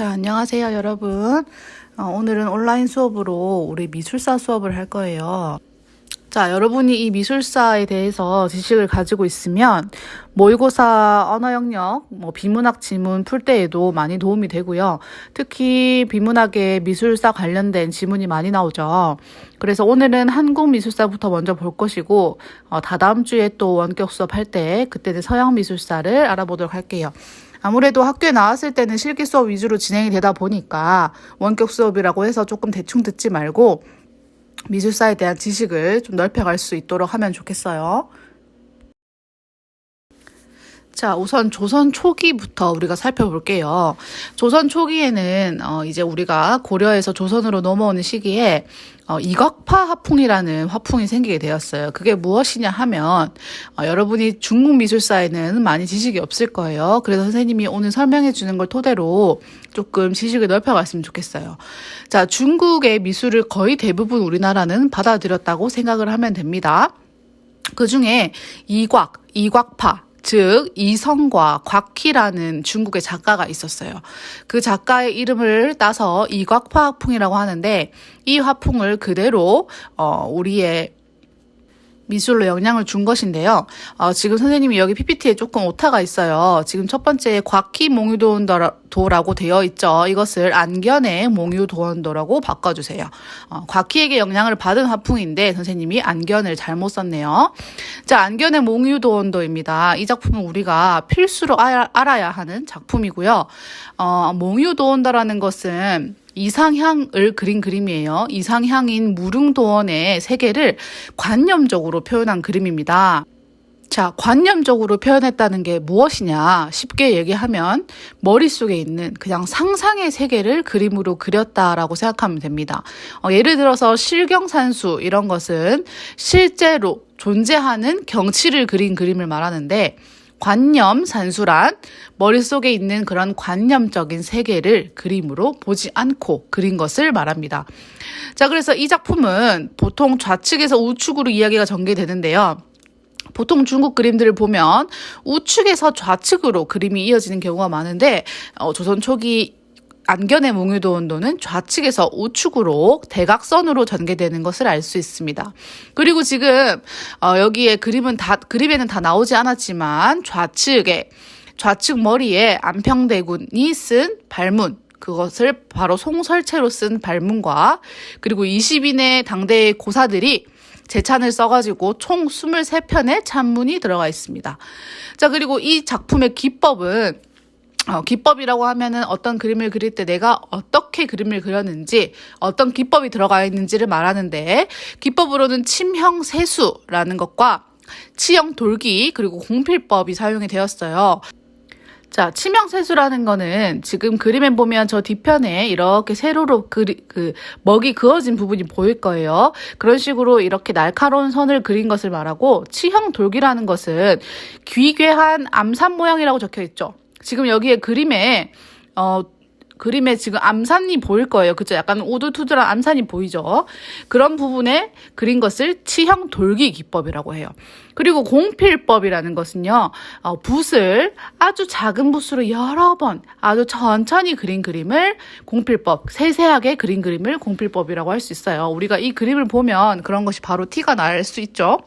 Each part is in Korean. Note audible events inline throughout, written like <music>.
자, 안녕하세요, 여러분. 어, 오늘은 온라인 수업으로 우리 미술사 수업을 할 거예요. 자, 여러분이 이 미술사에 대해서 지식을 가지고 있으면 모의고사 언어 영역, 뭐 비문학 지문 풀 때에도 많이 도움이 되고요. 특히 비문학에 미술사 관련된 지문이 많이 나오죠. 그래서 오늘은 한국 미술사부터 먼저 볼 것이고 어, 다다음 주에 또 원격 수업할 때 그때는 서양 미술사를 알아보도록 할게요. 아무래도 학교에 나왔을 때는 실기 수업 위주로 진행이 되다 보니까 원격 수업이라고 해서 조금 대충 듣지 말고 미술사에 대한 지식을 좀 넓혀갈 수 있도록 하면 좋겠어요. 자, 우선 조선 초기부터 우리가 살펴볼게요. 조선 초기에는 어, 이제 우리가 고려에서 조선으로 넘어오는 시기에 어, 이각파 화풍이라는 화풍이 생기게 되었어요. 그게 무엇이냐 하면 어, 여러분이 중국 미술사에는 많이 지식이 없을 거예요. 그래서 선생님이 오늘 설명해 주는 걸 토대로 조금 지식을 넓혀갔으면 좋겠어요. 자, 중국의 미술을 거의 대부분 우리나라는 받아들였다고 생각을 하면 됩니다. 그 중에 이곽, 이곽파, 즉 이성과 곽희라는 중국의 작가가 있었어요. 그 작가의 이름을 따서 이곽파 화풍이라고 하는데 이 화풍을 그대로 어 우리의 미술로 영향을 준 것인데요. 어, 지금 선생님이 여기 PPT에 조금 오타가 있어요. 지금 첫 번째 곽희 몽유도라고 되어 있죠. 이것을 안견의 몽유도원도라고 바꿔주세요. 어, 곽희에게 영향을 받은 화풍인데 선생님이 안견을 잘못 썼네요. 자, 안견의 몽유도원도입니다. 이 작품은 우리가 필수로 알, 알아야 하는 작품이고요. 어, 몽유도원도라는 것은 이상향을 그린 그림이에요. 이상향인 무릉도원의 세계를 관념적으로 표현한 그림입니다. 자, 관념적으로 표현했다는 게 무엇이냐? 쉽게 얘기하면 머릿속에 있는 그냥 상상의 세계를 그림으로 그렸다라고 생각하면 됩니다. 어, 예를 들어서 실경산수 이런 것은 실제로 존재하는 경치를 그린 그림을 말하는데 관념 산수란 머릿속에 있는 그런 관념적인 세계를 그림으로 보지 않고 그린 것을 말합니다. 자, 그래서 이 작품은 보통 좌측에서 우측으로 이야기가 전개되는데요. 보통 중국 그림들을 보면 우측에서 좌측으로 그림이 이어지는 경우가 많은데 어, 조선 초기 안견의 몽유도 온도는 좌측에서 우측으로 대각선으로 전개되는 것을 알 수 있습니다. 그리고 지금 어, 여기에 그림은 다 그림에는 다 나오지 않았지만 좌측에 좌측 머리에 안평대군이 쓴 발문 그것을 바로 송설체로 쓴 발문과 그리고 20인의 당대의 고사들이 제찬을 써가지고 총 23편의 찬문이 들어가 있습니다. 자, 그리고 이 작품의 기법은 어, 기법이라고 하면은 어떤 그림을 그릴 때 내가 어떻게 그림을 그렸는지 어떤 기법이 들어가 있는지를 말하는데 기법으로는 침형 세수라는 것과 치형 돌기 그리고 공필법이 사용이 되었어요. 자, 치명세수라는 거는 지금 그림에 보면 저 뒤편에 이렇게 세로로 그리, 그 먹이 그어진 부분이 보일 거예요. 그런 식으로 이렇게 날카로운 선을 그린 것을 말하고 치형 돌기라는 것은 귀괴한 암산 모양이라고 적혀 있죠. 지금 여기에 그림에 어 그림에 지금 암산이 보일 거예요. 그죠? 약간 우두투두한 암산이 보이죠? 그런 부분에 그린 것을 치형 돌기 기법이라고 해요. 그리고 공필법이라는 것은요, 어, 붓을 아주 작은 붓으로 여러 번 아주 천천히 그린 그림을 공필법, 세세하게 그린 그림을 공필법이라고 할 수 있어요. 우리가 이 그림을 보면 그런 것이 바로 티가 날 수 있죠.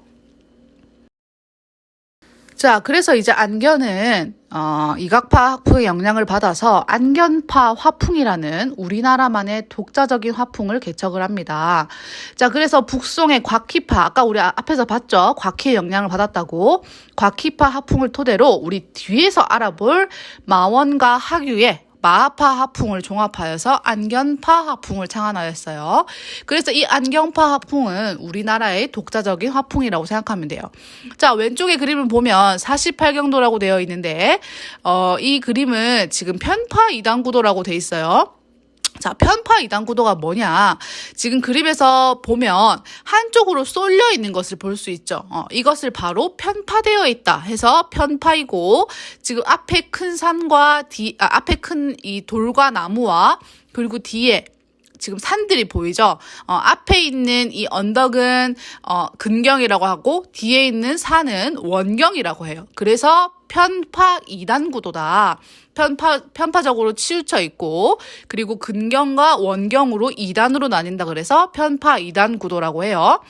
자, 그래서 이제 안견은 어, 이각파 학풍의 영향을 받아서 안견파 화풍이라는 우리나라만의 독자적인 화풍을 개척을 합니다. 자, 그래서 북송의 곽희파, 아까 우리 앞에서 봤죠? 곽희의 영향을 받았다고. 곽희파 화풍을 토대로 우리 뒤에서 알아볼 마원과 하규의 마하파 하풍을 종합하여서 안견파 하풍을 창안하였어요. 그래서 이 안견파 하풍은 우리나라의 독자적인 화풍이라고 생각하면 돼요. 자, 왼쪽에 그림을 보면 48경도라고 되어 있는데, 어, 이 그림은 지금 편파 2단 구도라고 되어 있어요. 자, 편파 이단 구도가 뭐냐? 지금 그림에서 보면 한쪽으로 쏠려 있는 것을 볼 수 있죠. 어, 이것을 바로 편파되어 있다 해서 편파이고 지금 앞에 큰 산과 뒤 아, 앞에 큰 이 돌과 나무와 그리고 뒤에 지금 산들이 보이죠? 어, 앞에 있는 이 언덕은 어, 근경이라고 하고 뒤에 있는 산은 원경이라고 해요. 그래서 편파 2단 구도다. 편파, 편파적으로 치우쳐 있고, 그리고 근경과 원경으로 2단으로 나뉜다 그래서 편파 2단 구도라고 해요.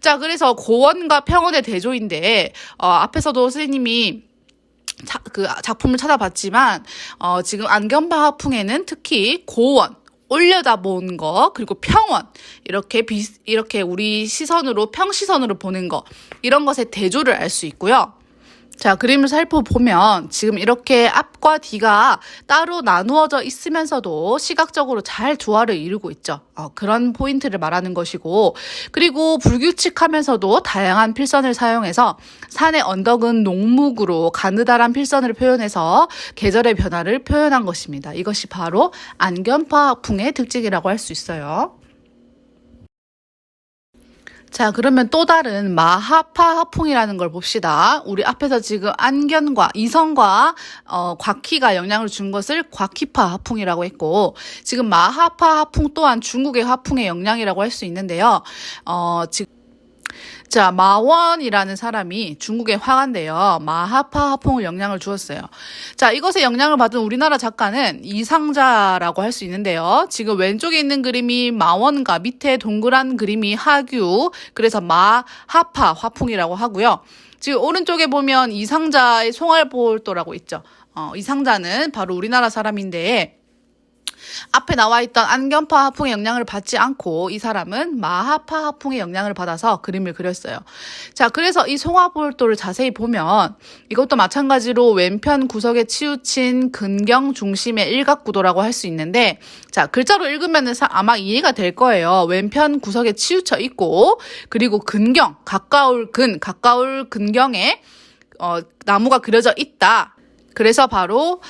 자, 그래서 고원과 평원의 대조인데, 어, 앞에서도 선생님이 자, 그 작품을 찾아봤지만, 어, 지금 안경파 화풍에는 특히 고원, 올려다본 거 그리고 평원 이렇게 비 이렇게 우리 시선으로 평시선으로 보는 거 이런 것의 대조를 알 수 있고요. 자, 그림을 살펴보면 지금 이렇게 앞과 뒤가 따로 나누어져 있으면서도 시각적으로 잘 조화를 이루고 있죠. 어, 그런 포인트를 말하는 것이고, 그리고 불규칙하면서도 다양한 필선을 사용해서 산의 언덕은 농묵으로 가느다란 필선을 표현해서 계절의 변화를 표현한 것입니다. 이것이 바로 안견파 풍의 특징이라고 할 수 있어요. 자, 그러면 또 다른 마하파 화풍이라는 걸 봅시다. 우리 앞에서 지금 안견과 이성과 어, 곽희가 영향을 준 것을 곽희파 화풍이라고 했고, 지금 마하파 화풍 또한 중국의 화풍의 영향이라고 할 수 있는데요. 어, 지금 자, 마원이라는 사람이 중국의 화가인데요. 마하파 화풍을 영향을 주었어요. 자, 이것에 영향을 받은 우리나라 작가는 이상자라고 할 수 있는데요. 지금 왼쪽에 있는 그림이 마원과 밑에 동그란 그림이 하규, 그래서 마하파 화풍이라고 하고요. 지금 오른쪽에 보면 이상자의 송알볼도라고 있죠. 어, 이상자는 바로 우리나라 사람인데, 앞에 나와 있던 안견파 화풍의 영향을 받지 않고 이 사람은 마하파 화풍의 영향을 받아서 그림을 그렸어요. 자, 그래서 이 송화볼도를 자세히 보면 이것도 마찬가지로 왼편 구석에 치우친 근경 중심의 일각구도라고 할 수 있는데 자, 글자로 읽으면 아마 이해가 될 거예요. 왼편 구석에 치우쳐 있고 그리고 근경, 가까울 근, 가까울 근경에 어, 나무가 그려져 있다. 그래서 바로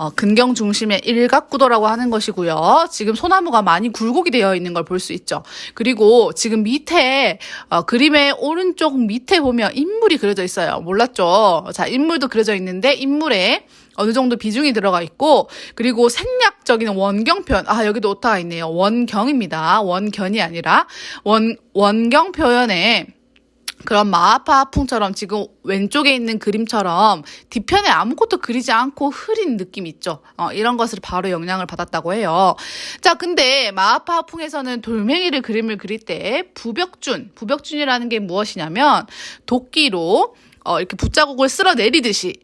어, 근경 중심의 일각 구도라고 하는 것이고요. 지금 소나무가 많이 굴곡이 되어 있는 걸 볼 수 있죠. 그리고 지금 밑에 어, 그림의 오른쪽 밑에 보면 인물이 그려져 있어요. 몰랐죠? 자, 인물도 그려져 있는데 인물에 어느 정도 비중이 들어가 있고 그리고 생략적인 원경 표현 아 여기도 오타가 있네요. 원경입니다. 원견이 아니라 원 원경 표현에 그런 마하파 풍처럼 지금 왼쪽에 있는 그림처럼 뒤편에 아무것도 그리지 않고 흐린 느낌 있죠. 어, 이런 것을 바로 영향을 받았다고 해요. 자, 근데 마하파 풍에서는 돌멩이를 그림을 그릴 때 부벽준, 부벽준이라는 게 무엇이냐면 도끼로 어, 이렇게 붓자국을 쓸어 내리듯이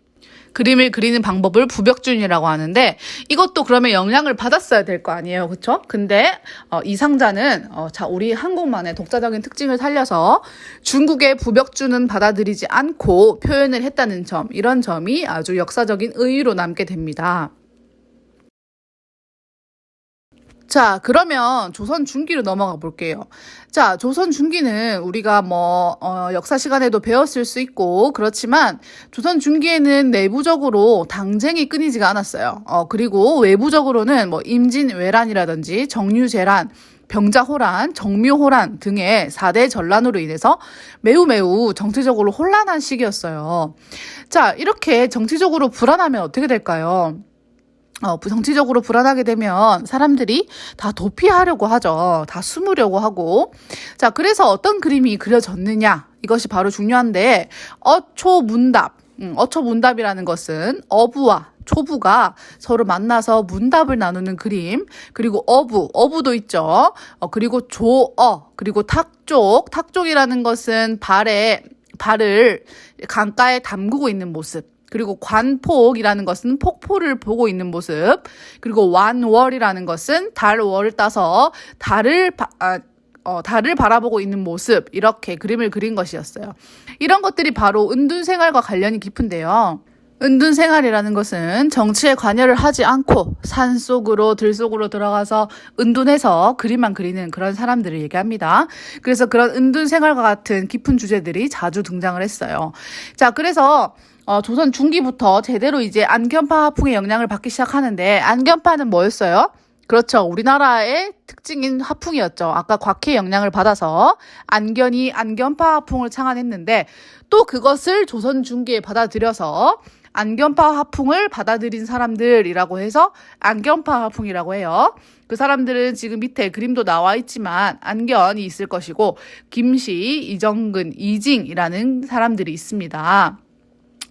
그림을 그리는 방법을 부벽준이라고 하는데 이것도 그러면 영향을 받았어야 될 거 아니에요. 그쵸? 근데 어, 이 상자는 어, 자 우리 한국만의 독자적인 특징을 살려서 중국의 부벽준은 받아들이지 않고 표현을 했다는 점 이런 점이 아주 역사적인 의의로 남게 됩니다. 자, 그러면 조선 중기로 넘어가 볼게요. 자, 조선 중기는 우리가 뭐, 어, 역사 시간에도 배웠을 수 있고, 그렇지만, 조선 중기에는 내부적으로 당쟁이 끊이지가 않았어요. 어, 그리고 외부적으로는 뭐, 임진왜란이라든지 정유재란, 병자호란, 정묘호란 등의 4대 전란으로 인해서 매우 매우 정치적으로 혼란한 시기였어요. 자, 이렇게 정치적으로 불안하면 어떻게 될까요? 어, 정치적으로 불안하게 되면 사람들이 다 도피하려고 하죠. 다 숨으려고 하고. 자, 그래서 어떤 그림이 그려졌느냐. 이것이 바로 중요한데, 어초문답. 음, 어초문답이라는 것은 어부와 초부가 서로 만나서 문답을 나누는 그림, 그리고 어부, 어부도 있죠. 어, 그리고 조어, 그리고 탁쪽, 탁쪽이라는 것은 발에, 발을 강가에 담그고 있는 모습. 그리고 관폭이라는 것은 폭포를 보고 있는 모습. 그리고 완월이라는 것은 달월을 따서 달을 바, 아, 어, 달을 바라보고 있는 모습. 이렇게 그림을 그린 것이었어요. 이런 것들이 바로 은둔 생활과 관련이 깊은데요. 은둔 생활이라는 것은 정치에 관여를 하지 않고 산 속으로 들 속으로 들어가서 은둔해서 그림만 그리는 그런 사람들을 얘기합니다. 그래서 그런 은둔 생활과 같은 깊은 주제들이 자주 등장을 했어요. 자, 그래서 어, 조선 중기부터 제대로 이제 안견파 화풍의 영향을 받기 시작하는데 안견파는 뭐였어요? 그렇죠. 우리나라의 특징인 화풍이었죠. 아까 곽해 영향을 받아서 안견이 안견파 화풍을 창안했는데 또 그것을 조선 중기에 받아들여서 안견파 화풍을 받아들인 사람들이라고 해서 안견파 화풍이라고 해요. 그 사람들은 지금 밑에 그림도 나와 있지만 안견이 있을 것이고 김씨, 이정근, 이징이라는 사람들이 있습니다.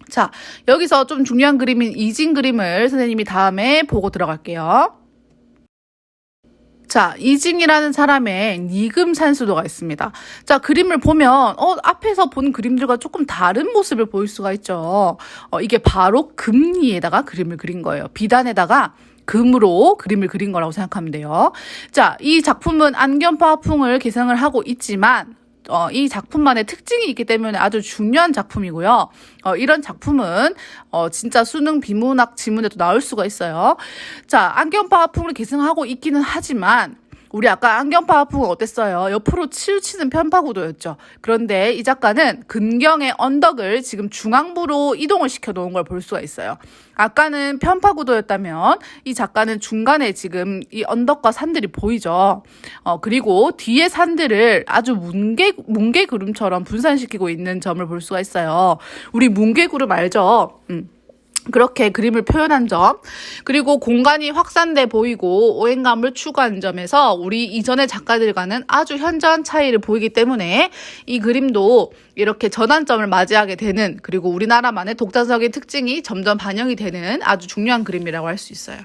자, 여기서 좀 중요한 그림인 이진 그림을 선생님이 다음에 보고 들어갈게요. 자, 이징이라는 사람의 니금 산수도가 있습니다. 자, 그림을 보면, 어, 앞에서 본 그림들과 조금 다른 모습을 보일 수가 있죠. 어, 이게 바로 금리에다가 그림을 그린 거예요. 비단에다가 금으로 그림을 그린 거라고 생각하면 돼요. 자, 이 작품은 안견파 화풍을 개성을 하고 있지만, 어, 이 작품만의 특징이 있기 때문에 아주 중요한 작품이고요. 어, 이런 작품은 어, 진짜 수능 비문학 지문에도 나올 수가 있어요. 자, 안경파 화풍을 계승하고 있기는 하지만 우리 아까 안경파 화풍은 어땠어요? 옆으로 치우치는 편파구도였죠. 그런데 이 작가는 근경의 언덕을 지금 중앙부로 이동을 시켜 놓은 걸 볼 수가 있어요. 아까는 편파구도였다면 이 작가는 중간에 지금 이 언덕과 산들이 보이죠. 어, 그리고 뒤에 산들을 아주 뭉게, 뭉게구름처럼 분산시키고 있는 점을 볼 수가 있어요. 우리 뭉게구름 알죠? 음. 그렇게 그림을 표현한 점, 그리고 공간이 확산돼 보이고 오행감을 추구한 점에서 우리 이전의 작가들과는 아주 현저한 차이를 보이기 때문에 이 그림도 이렇게 전환점을 맞이하게 되는 그리고 우리나라만의 독자적인 특징이 점점 반영이 되는 아주 중요한 그림이라고 할 수 있어요.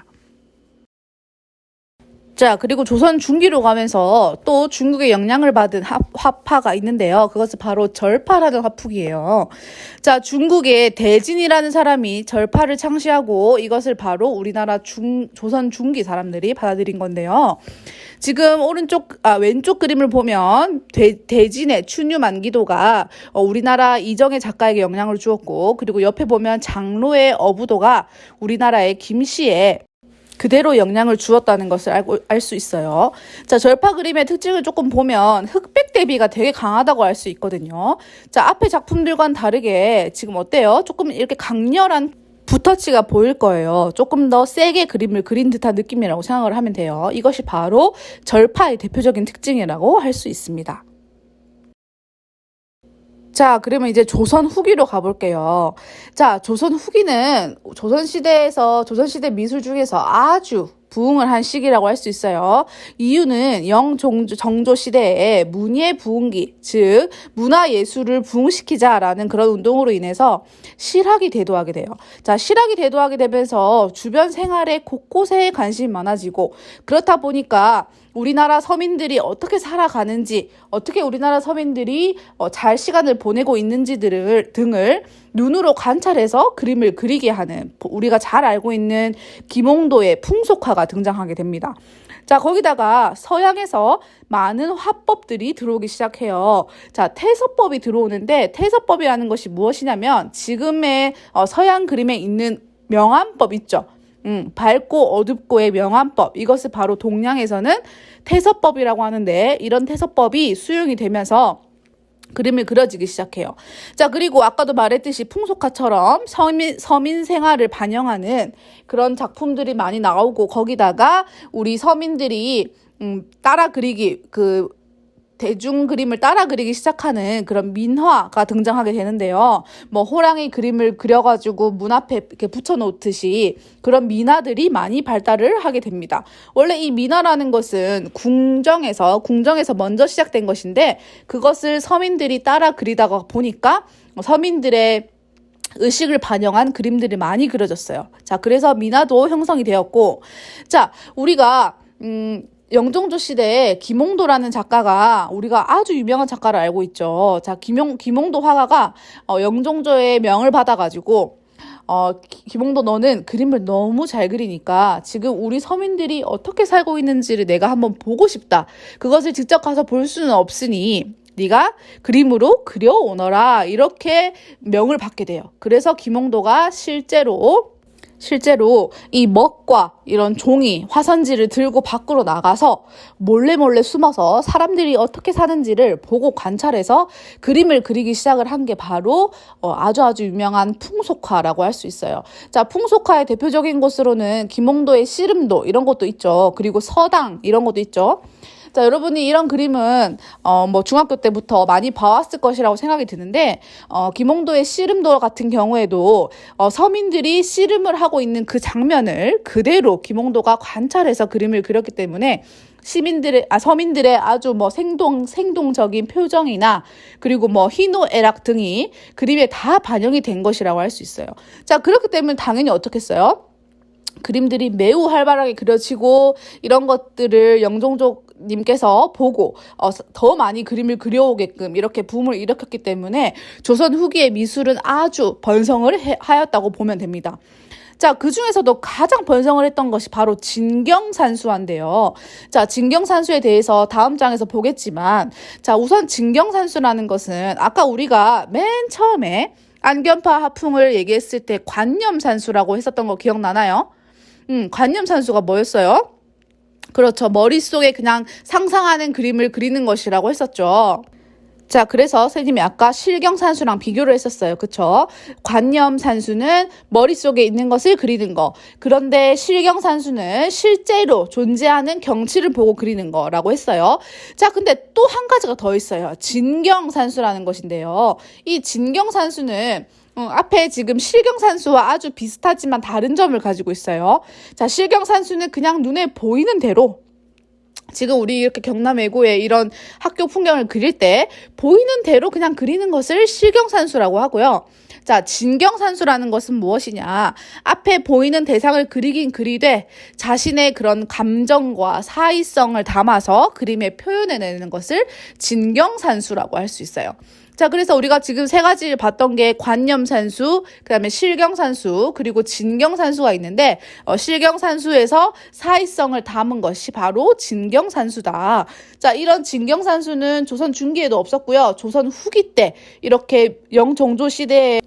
자, 그리고 조선 중기로 가면서 또 중국의 영향을 받은 화, 화파가 있는데요. 그것은 바로 절파라는 화풍이에요. 자, 중국의 대진이라는 사람이 절파를 창시하고 이것을 바로 우리나라 중, 조선 중기 사람들이 받아들인 건데요. 지금 오른쪽, 아, 왼쪽 그림을 보면 대, 대진의 춘유 만기도가 어, 우리나라 이정의 작가에게 영향을 주었고, 그리고 옆에 보면 장로의 어부도가 우리나라의 김씨의 그대로 영향을 주었다는 것을 알고 알 수 있어요. 자, 절파 그림의 특징을 조금 보면 흑백 대비가 되게 강하다고 알 수 있거든요. 자, 앞에 작품들과는 다르게 지금 어때요? 조금 이렇게 강렬한 붓터치가 보일 거예요. 조금 더 세게 그림을 그린 듯한 느낌이라고 생각을 하면 돼요. 이것이 바로 절파의 대표적인 특징이라고 할 수 있습니다. 자, 그러면 이제 조선 후기로 가볼게요. 자, 조선 후기는 조선시대에서, 조선시대 미술 중에서 아주 부흥을 한 시기라고 할 수 있어요. 이유는 영종조 정조 시대에 문예 부흥기, 즉 문화 예술을 부흥시키자라는 그런 운동으로 인해서 실학이 대도하게 돼요. 자, 실학이 대도하게 되면서 주변 생활에 곳곳에 관심이 많아지고 그렇다 보니까 우리나라 서민들이 어떻게 살아가는지, 어떻게 우리나라 서민들이 어, 잘 시간을 보내고 있는지들을 등을 눈으로 관찰해서 그림을 그리게 하는 우리가 잘 알고 있는 김홍도의 풍속화가 등장하게 됩니다. 자, 거기다가 서양에서 많은 화법들이 들어오기 시작해요. 자, 태서법이 들어오는데 태서법이라는 것이 무엇이냐면 지금의 어, 서양 그림에 있는 명암법 있죠. 음, 밝고 어둡고의 명암법. 이것을 바로 동양에서는 태서법이라고 하는데 이런 태서법이 수용이 되면서 그림이 그려지기 시작해요. 자, 그리고 아까도 말했듯이 풍속화처럼 서민, 서민 생활을 반영하는 그런 작품들이 많이 나오고 거기다가 우리 서민들이 음, 따라 그리기, 그, 대중 그림을 따라 그리기 시작하는 그런 민화가 등장하게 되는데요. 뭐 호랑이 그림을 그려가지고 문 앞에 이렇게 붙여놓듯이 그런 민화들이 많이 발달을 하게 됩니다. 원래 이 민화라는 것은 궁정에서 궁정에서 먼저 시작된 것인데 그것을 서민들이 따라 그리다가 보니까 서민들의 의식을 반영한 그림들이 많이 그려졌어요. 자, 그래서 민화도 형성이 되었고, 자, 우리가, 음, 영종조 시대에 김홍도라는 작가가 우리가 아주 유명한 작가를 알고 있죠. 자, 김용, 김홍도 화가가 어, 영종조의 명을 받아가지고 어, 김홍도 너는 그림을 너무 잘 그리니까 지금 우리 서민들이 어떻게 살고 있는지를 내가 한번 보고 싶다. 그것을 직접 가서 볼 수는 없으니 네가 그림으로 그려오너라. 이렇게 명을 받게 돼요. 그래서 김홍도가 실제로 실제로 이 먹과 이런 종이, 화선지를 들고 밖으로 나가서 몰래 몰래 숨어서 사람들이 어떻게 사는지를 보고 관찰해서 그림을 그리기 시작을 한 게 바로 어, 아주 아주 유명한 풍속화라고 할 수 있어요. 자, 풍속화의 대표적인 곳으로는 김홍도의 씨름도 이런 것도 있죠. 그리고 서당 이런 것도 있죠. 자, 여러분이 이런 그림은 어, 뭐 중학교 때부터 많이 봐왔을 것이라고 생각이 드는데 어, 김홍도의 씨름도 같은 경우에도 어, 서민들이 씨름을 하고 있는 그 장면을 그대로 김홍도가 관찰해서 그림을 그렸기 때문에 시민들의 아 서민들의 아주 뭐 생동 생동적인 표정이나 그리고 뭐 희노애락 등이 그림에 다 반영이 된 것이라고 할 수 있어요. 자 그렇기 때문에 당연히 어떻겠어요? 그림들이 매우 활발하게 그려지고 이런 것들을 영종족 님께서 보고 어, 더 많이 그림을 그려오게끔 이렇게 붐을 일으켰기 때문에 조선 후기의 미술은 아주 번성을 해, 하였다고 보면 됩니다. 자, 그 중에서도 가장 번성을 했던 것이 바로 진경산수인데요. 자, 진경산수에 대해서 다음 장에서 보겠지만, 자, 우선 진경산수라는 것은 아까 우리가 맨 처음에 안견파 하풍을 얘기했을 때 관념산수라고 했었던 거 기억나나요? 음, 관념산수가 뭐였어요? 그렇죠. 머릿속에 그냥 상상하는 그림을 그리는 것이라고 했었죠. 자, 그래서 선생님이 아까 실경산수랑 비교를 했었어요. 그쵸? 관념산수는 머릿속에 있는 것을 그리는 거. 그런데 실경산수는 실제로 존재하는 경치를 보고 그리는 거라고 했어요. 자, 근데 또 한 가지가 더 있어요. 진경산수라는 것인데요. 이 진경산수는 어, 앞에 지금 실경산수와 아주 비슷하지만 다른 점을 가지고 있어요. 자, 실경산수는 그냥 눈에 보이는 대로 지금 우리 이렇게 경남 외고에 이런 학교 풍경을 그릴 때 보이는 대로 그냥 그리는 것을 실경산수라고 하고요. 자, 진경산수라는 것은 무엇이냐? 앞에 보이는 대상을 그리긴 그리되 자신의 그런 감정과 사의성을 담아서 그림에 표현해내는 것을 진경산수라고 할 수 있어요. 자, 그래서 우리가 지금 세 가지를 봤던 게 관념산수, 그 다음에 실경산수, 그리고 진경산수가 있는데, 어, 실경산수에서 사회성을 담은 것이 바로 진경산수다. 자, 이런 진경산수는 조선 중기에도 없었고요. 조선 후기 때 이렇게 영종조 시대에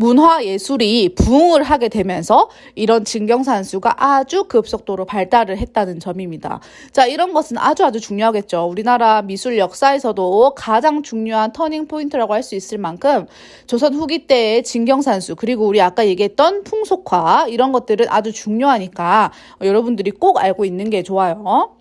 문화 예술이 부흥을 하게 되면서 이런 진경산수가 아주 급속도로 발달을 했다는 점입니다. 자, 이런 것은 아주 아주 중요하겠죠. 우리나라 미술 역사에서도 가장 중요한 터닝 포인트라고 할 수 있을 만큼 조선 후기 때의 진경산수 그리고 우리 아까 얘기했던 풍속화 이런 것들은 아주 중요하니까 여러분들이 꼭 알고 있는 게 좋아요.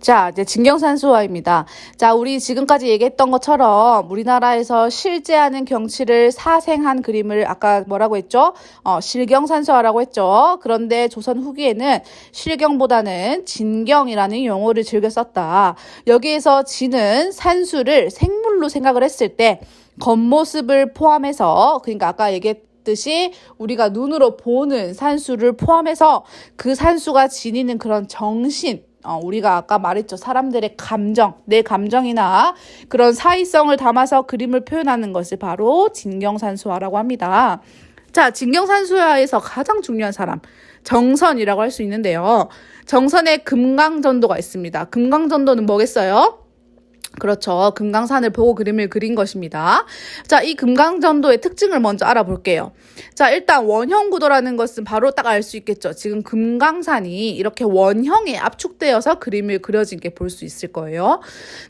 자, 이제 진경산수화입니다. 자, 우리 지금까지 얘기했던 것처럼 우리나라에서 실제하는 경치를 사생한 그림을 아까 뭐라고 했죠? 어, 실경산수화라고 했죠. 그런데 조선 후기에는 실경보다는 진경이라는 용어를 즐겨 썼다. 여기에서 진은 산수를 생물로 생각을 했을 때 겉모습을 포함해서 그러니까 아까 얘기했 듯이 우리가 눈으로 보는 산수를 포함해서 그 산수가 지니는 그런 정신 어, 우리가 아까 말했죠. 사람들의 감정, 내 감정이나 그런 사의성을 담아서 그림을 표현하는 것을 바로 진경산수화라고 합니다. 자, 진경산수화에서 가장 중요한 사람, 정선이라고 할 수 있는데요. 정선에 금강전도가 있습니다. 금강전도는 뭐겠어요? 그렇죠. 금강산을 보고 그림을 그린 것입니다. 자, 이 금강전도의 특징을 먼저 알아볼게요. 자, 일단 원형 구도라는 것은 바로 딱 알 수 있겠죠. 지금 금강산이 이렇게 원형에 압축되어서 그림을 그려진 게 볼 수 있을 거예요.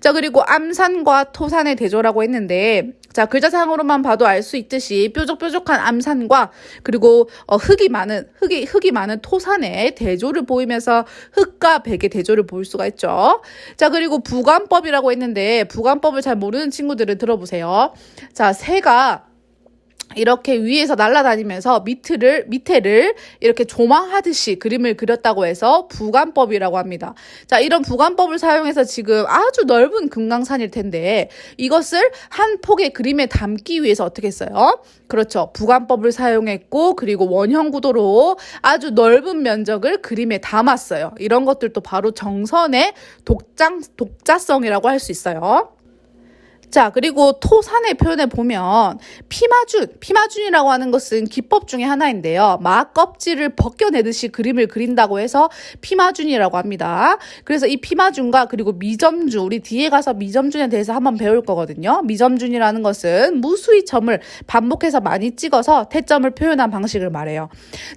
자, 그리고 암산과 토산의 대조라고 했는데, 자, 글자상으로만 봐도 알 수 있듯이 뾰족뾰족한 암산과 그리고 어, 흙이 많은, 흙이, 흙이 많은 토산의 대조를 보이면서 흙과 백의 대조를 볼 수가 있죠. 자, 그리고 부관법이라고 했는데, 부관법을 잘 모르는 친구들은 들어보세요. 자, 새가 이렇게 위에서 날아다니면서 밑을 밑에를 이렇게 조망하듯이 그림을 그렸다고 해서 부관법이라고 합니다. 자, 이런 부관법을 사용해서 지금 아주 넓은 금강산일 텐데 이것을 한 폭의 그림에 담기 위해서 어떻게 했어요? 그렇죠. 부관법을 사용했고 그리고 원형 구도로 아주 넓은 면적을 그림에 담았어요. 이런 것들도 바로 정선의 독장 독자성이라고 할 수 있어요. 자, 그리고 토산의 표현에 보면 피마준, 피마준이라고 하는 것은 기법 중에 하나인데요. 막 껍질을 벗겨내듯이 그림을 그린다고 해서 피마준이라고 합니다. 그래서 이 피마준과 그리고 미점준, 우리 뒤에 가서 미점준에 대해서 한번 배울 거거든요. 미점준이라는 것은 무수히 점을 반복해서 많이 찍어서 태점을 표현한 방식을 말해요.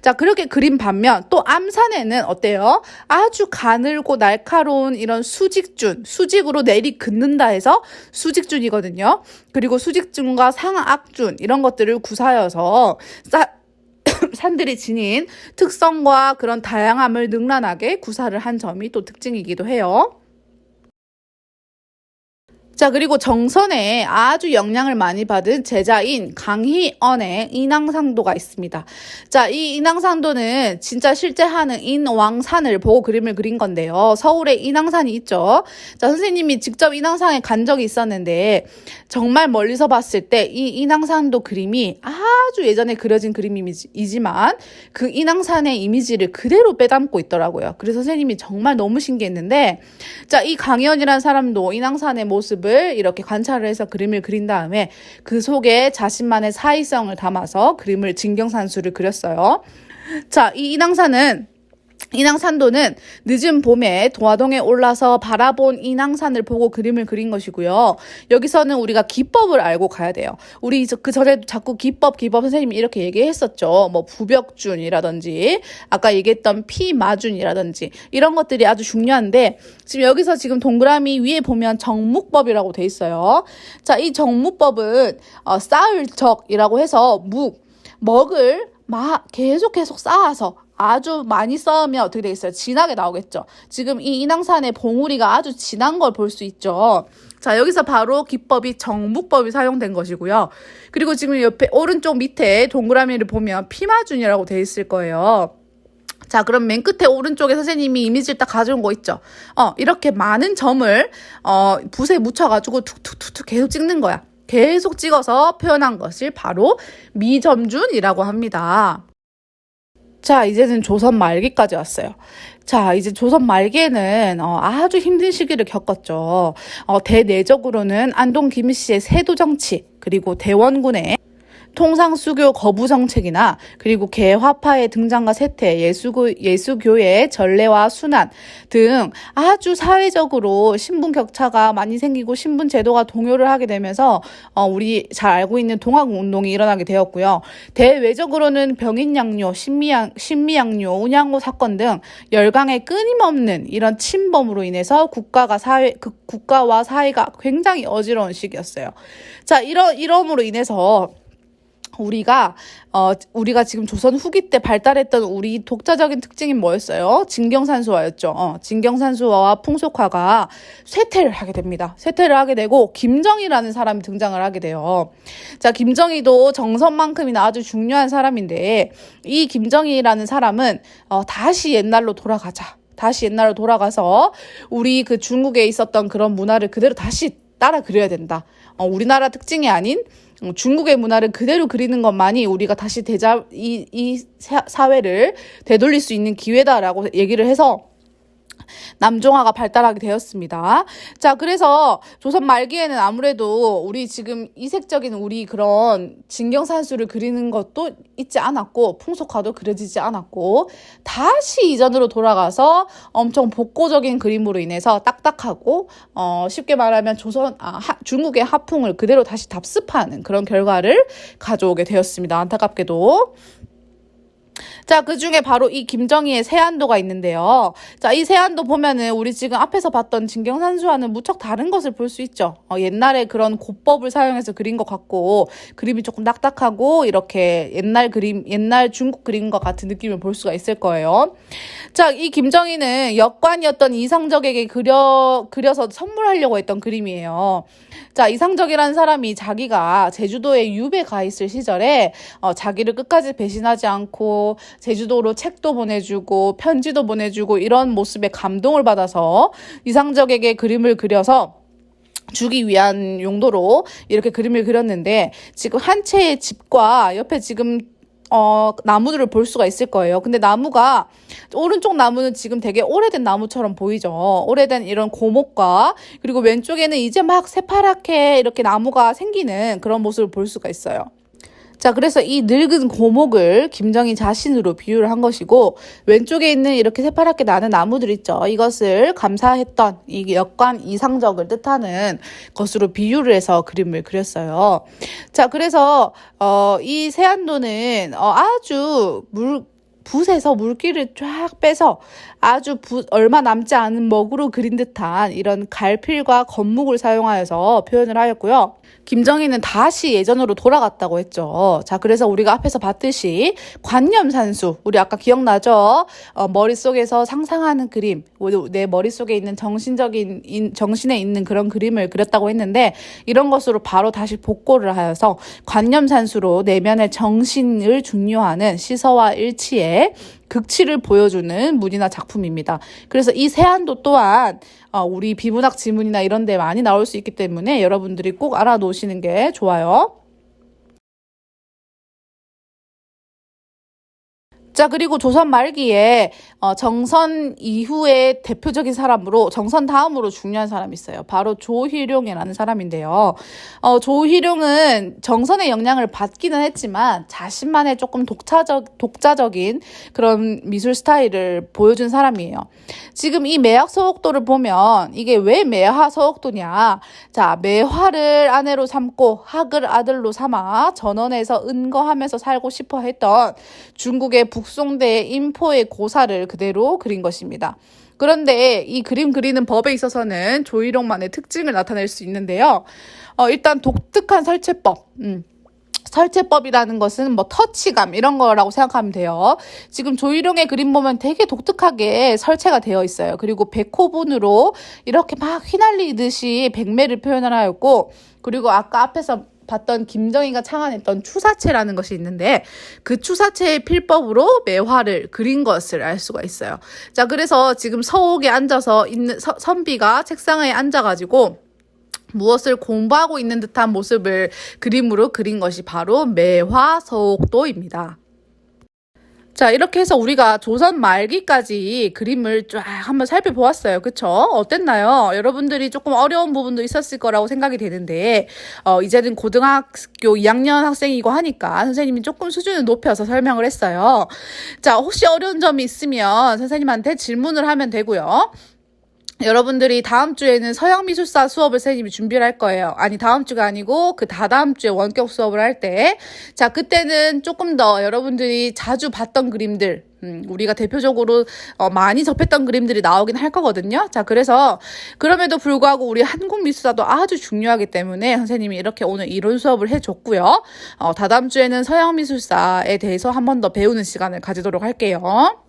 자, 그렇게 그린 반면 또 암산에는 어때요? 아주 가늘고 날카로운 이런 수직준, 수직으로 내리 긋는다 해서 수직준 수직준이거든요. 그리고 수직준과 상악준 이런 것들을 구사여서 사, <coughs> 산들이 지닌 특성과 그런 다양함을 능란하게 구사를 한 점이 또 특징이기도 해요. 자, 그리고 정선에 아주 영향을 많이 받은 제자인 강희언의 인왕상도가 있습니다. 자, 이 인왕상도는 진짜 실제 하는 인왕산을 보고 그림을 그린 건데요. 서울에 인왕산이 있죠. 자, 선생님이 직접 인왕산에 간 적이 있었는데, 정말 멀리서 봤을 때 이 인왕산도 그림이 아주 예전에 그려진 그림이지만, 그 인왕산의 이미지를 그대로 빼닮고 있더라고요. 그래서 선생님이 정말 너무 신기했는데, 자, 이 강희언이라는 사람도 인왕산의 모습 모습을 이렇게 관찰을 해서 그림을 그린 다음에 그 속에 자신만의 사의성을 담아서 그림을 진경산수를 그렸어요. 자, 이 인왕산은 인왕산도는 늦은 봄에 도화동에 올라서 바라본 인왕산을 보고 그림을 그린 것이고요. 여기서는 우리가 기법을 알고 가야 돼요. 우리 그 전에 자꾸 기법, 기법 선생님이 이렇게 얘기했었죠. 뭐 부벽준이라든지 아까 얘기했던 피마준이라든지 이런 것들이 아주 중요한데 지금 여기서 지금 동그라미 위에 보면 정묵법이라고 돼 있어요. 자, 이 정묵법은 어, 쌓을 적이라고 해서 묵, 먹을 막 계속 계속 쌓아서 아주 많이 쌓으면 어떻게 되겠어요? 진하게 나오겠죠. 지금 이 인왕산의 봉우리가 아주 진한 걸 볼 수 있죠. 자, 여기서 바로 기법이 정묵법이 사용된 것이고요. 그리고 지금 옆에 오른쪽 밑에 동그라미를 보면 피마준이라고 돼 있을 거예요. 자, 그럼 맨 끝에 오른쪽에 선생님이 이미지를 딱 가져온 거 있죠? 어, 이렇게 많은 점을, 어, 붓에 묻혀가지고 툭툭툭툭 계속 찍는 거야. 계속 찍어서 표현한 것을 바로 미점준이라고 합니다. 자, 이제는 조선 말기까지 왔어요. 자, 이제 조선 말기에는 어, 아주 힘든 시기를 겪었죠. 어, 대내적으로는 안동 김씨의 세도 정치, 그리고 대원군의 통상수교 거부 정책이나 그리고 개화파의 등장과 쇠퇴, 예수고, 예수교의 전례와 순환 등 아주 사회적으로 신분 격차가 많이 생기고 신분 제도가 동요를 하게 되면서 어, 우리 잘 알고 있는 동학 운동이 일어나게 되었고요. 대외적으로는 병인양요, 신미양, 신미양요, 운양호 사건 등 열강의 끊임없는 이런 침범으로 인해서 국가가 사회, 그 국가와 사회가 굉장히 어지러운 시기였어요. 자, 이러, 이러므로 인해서 우리가 어 우리가 지금 조선 후기 때 발달했던 우리 독자적인 특징이 뭐였어요? 진경산수화였죠. 어, 진경산수화와 풍속화가 쇠퇴를 하게 됩니다. 쇠퇴를 하게 되고 김정희라는 사람이 등장을 하게 돼요. 자, 김정희도 정선만큼이나 아주 중요한 사람인데 이 김정희라는 사람은 어, 다시 옛날로 돌아가자. 다시 옛날로 돌아가서 우리 그 중국에 있었던 그런 문화를 그대로 다시 따라 그려야 된다. 어, 우리나라 특징이 아닌 어, 중국의 문화를 그대로 그리는 것만이 우리가 다시 대자 이, 이 사회를 되돌릴 수 있는 기회다라고 얘기를 해서 남종화가 발달하게 되었습니다. 자, 그래서 조선 말기에는 아무래도 우리 지금 이색적인 우리 그런 진경산수를 그리는 것도 있지 않았고, 풍속화도 그려지지 않았고, 다시 이전으로 돌아가서 엄청 복고적인 그림으로 인해서 딱딱하고, 어, 쉽게 말하면 조선, 아, 하, 중국의 하풍을 그대로 다시 답습하는 그런 결과를 가져오게 되었습니다. 안타깝게도. 자, 그 중에 바로 이 김정희의 세안도가 있는데요. 자, 이 세안도 보면은 우리 지금 앞에서 봤던 진경산수와는 무척 다른 것을 볼 수 있죠. 어, 옛날에 그런 고법을 사용해서 그린 것 같고, 그림이 조금 딱딱하고, 이렇게 옛날 그림, 옛날 중국 그림과 같은 느낌을 볼 수가 있을 거예요. 자, 이 김정희는 역관이었던 이상적에게 그려, 그려서 선물하려고 했던 그림이에요. 자, 이상적이라는 사람이 자기가 제주도에 유배 가 있을 시절에, 어, 자기를 끝까지 배신하지 않고, 제주도로 책도 보내주고 편지도 보내주고 이런 모습에 감동을 받아서 이상적에게 그림을 그려서 주기 위한 용도로 이렇게 그림을 그렸는데 지금 한 채의 집과 옆에 지금 어, 나무들을 볼 수가 있을 거예요. 근데 나무가, 오른쪽 나무는 지금 되게 오래된 나무처럼 보이죠. 오래된 이런 고목과, 그리고 왼쪽에는 이제 막 새파랗게 이렇게 나무가 생기는 그런 모습을 볼 수가 있어요. 자, 그래서 이 늙은 고목을 김정희 자신으로 비유를 한 것이고, 왼쪽에 있는 이렇게 새파랗게 나는 나무들 있죠. 이것을 감사했던 이 역관 이상적을 뜻하는 것으로 비유를 해서 그림을 그렸어요. 자, 그래서, 어, 이 세안도는, 어, 아주 물, 붓에서 물기를 쫙 빼서 아주 붓 얼마 남지 않은 먹으로 그린 듯한 이런 갈필과 건묵을 사용하여서 표현을 하였고요. 김정희는 다시 예전으로 돌아갔다고 했죠. 자, 그래서 우리가 앞에서 봤듯이 관념산수, 우리 아까 기억나죠? 어, 머릿속에서 상상하는 그림, 내 머릿속에 있는 정신적인, 인, 정신에 있는 그런 그림을 그렸다고 했는데, 이런 것으로 바로 다시 복고를 하여서 관념산수로 내면의 정신을 중요하는 시서와 일치에 극치를 보여주는 문이나 작품입니다. 그래서 이 세안도 또한 어, 우리 비문학 지문이나 이런 데 많이 나올 수 있기 때문에 여러분들이 꼭 알아놓으시는 게 좋아요. 자, 그리고 조선 말기에 어, 정선 이후의 대표적인 사람으로 정선 다음으로 중요한 사람이 있어요. 바로 조희룡이라는 사람인데요. 어, 조희룡은 정선의 영향을 받기는 했지만 자신만의 조금 독자적, 독자적인 그런 미술 스타일을 보여준 사람이에요. 지금 이 매학 서옥도를 보면 이게 왜 매화 서옥도냐? 자, 매화를 아내로 삼고 학을 아들로 삼아 전원에서 은거하면서 살고 싶어 했던 중국의 북 북송대의 인포의 고사를 그대로 그린 것입니다. 그런데 이 그림 그리는 법에 있어서는 조희룡만의 특징을 나타낼 수 있는데요. 어, 일단 독특한 설체법. 음. 설체법이라는 것은 뭐 터치감 이런 거라고 생각하면 돼요. 지금 조희룡의 그림 보면 되게 독특하게 설체가 되어 있어요. 그리고 백호분으로 이렇게 막 휘날리듯이 백매를 표현을 하였고 그리고 아까 앞에서 봤던 김정희가 창안했던 추사체라는 것이 있는데 그 추사체의 필법으로 매화를 그린 것을 알 수가 있어요. 자, 그래서 지금 서옥에 앉아서 있는 서, 선비가 책상에 앉아가지고 무엇을 공부하고 있는 듯한 모습을 그림으로 그린 것이 바로 매화 서옥도입니다. 자, 이렇게 해서 우리가 조선 말기까지 그림을 쫙 한번 살펴보았어요. 그쵸? 어땠나요? 여러분들이 조금 어려운 부분도 있었을 거라고 생각이 되는데, 어, 이제는 고등학교 2학년 학생이고 하니까 선생님이 조금 수준을 높여서 설명을 했어요. 자, 혹시 어려운 점이 있으면 선생님한테 질문을 하면 되고요. 여러분들이 다음 주에는 서양 미술사 수업을 선생님이 준비를 할 거예요. 아니 다음 주가 아니고 그 다다음 주에 원격 수업을 할 때, 자 그때는 조금 더 여러분들이 자주 봤던 그림들, 음, 우리가 대표적으로 어, 많이 접했던 그림들이 나오긴 할 거거든요. 자 그래서 그럼에도 불구하고 우리 한국 미술사도 아주 중요하기 때문에 선생님이 이렇게 오늘 이론 수업을 해줬고요. 어, 다다음 주에는 서양 미술사에 대해서 한 번 더 배우는 시간을 가지도록 할게요.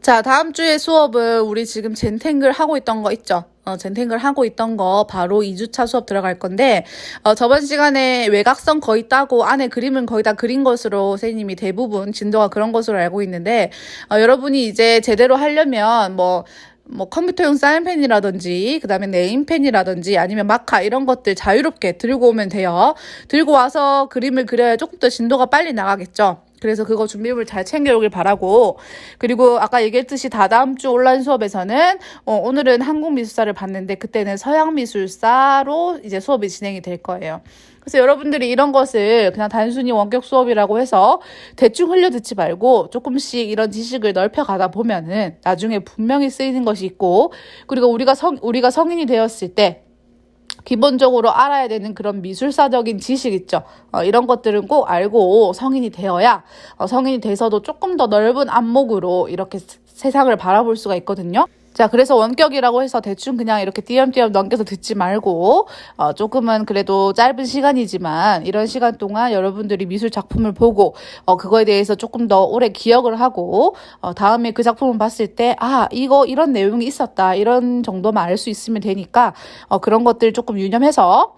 자, 다음 주에 수업은 우리 지금 젠탱글 하고 있던 거 있죠? 어, 젠탱글 하고 있던 거 바로 2주차 수업 들어갈 건데, 어, 저번 시간에 외곽선 거의 따고 안에 그림은 거의 다 그린 것으로 선생님이 대부분 진도가 그런 것으로 알고 있는데, 어, 여러분이 이제 제대로 하려면 뭐, 뭐 컴퓨터용 사인펜이라든지 그다음에 네임펜이라든지 아니면 마카 이런 것들 자유롭게 들고 오면 돼요. 들고 와서 그림을 그려야 조금 더 진도가 빨리 나가겠죠. 그래서 그거 준비물 잘 챙겨오길 바라고 그리고 아까 얘기했듯이 다다음 주 온라인 수업에서는 어, 오늘은 한국 미술사를 봤는데 그때는 서양 미술사로 이제 수업이 진행이 될 거예요. 그래서 여러분들이 이런 것을 그냥 단순히 원격 수업이라고 해서 대충 흘려 듣지 말고 조금씩 이런 지식을 넓혀 가다 보면은 나중에 분명히 쓰이는 것이 있고 그리고 우리가 성 우리가 성인이 되었을 때 기본적으로 알아야 되는 그런 미술사적인 지식 있죠. 어, 이런 것들은 꼭 알고 성인이 되어야 어, 성인이 돼서도 조금 더 넓은 안목으로 이렇게 세상을 바라볼 수가 있거든요. 자, 그래서 원격이라고 해서 대충 그냥 이렇게 띄엄띄엄 넘겨서 듣지 말고, 어, 조금은 그래도 짧은 시간이지만, 이런 시간 동안 여러분들이 미술 작품을 보고, 어, 그거에 대해서 조금 더 오래 기억을 하고, 어, 다음에 그 작품을 봤을 때, 아, 이거, 이런 내용이 있었다. 이런 정도만 알 수 있으면 되니까, 어, 그런 것들 조금 유념해서,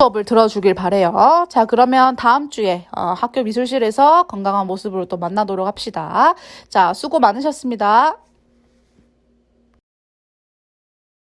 수업을 들어주길 바래요. 자, 그러면 다음 주에 어, 학교 미술실에서 건강한 모습으로 또 만나도록 합시다. 자, 수고 많으셨습니다.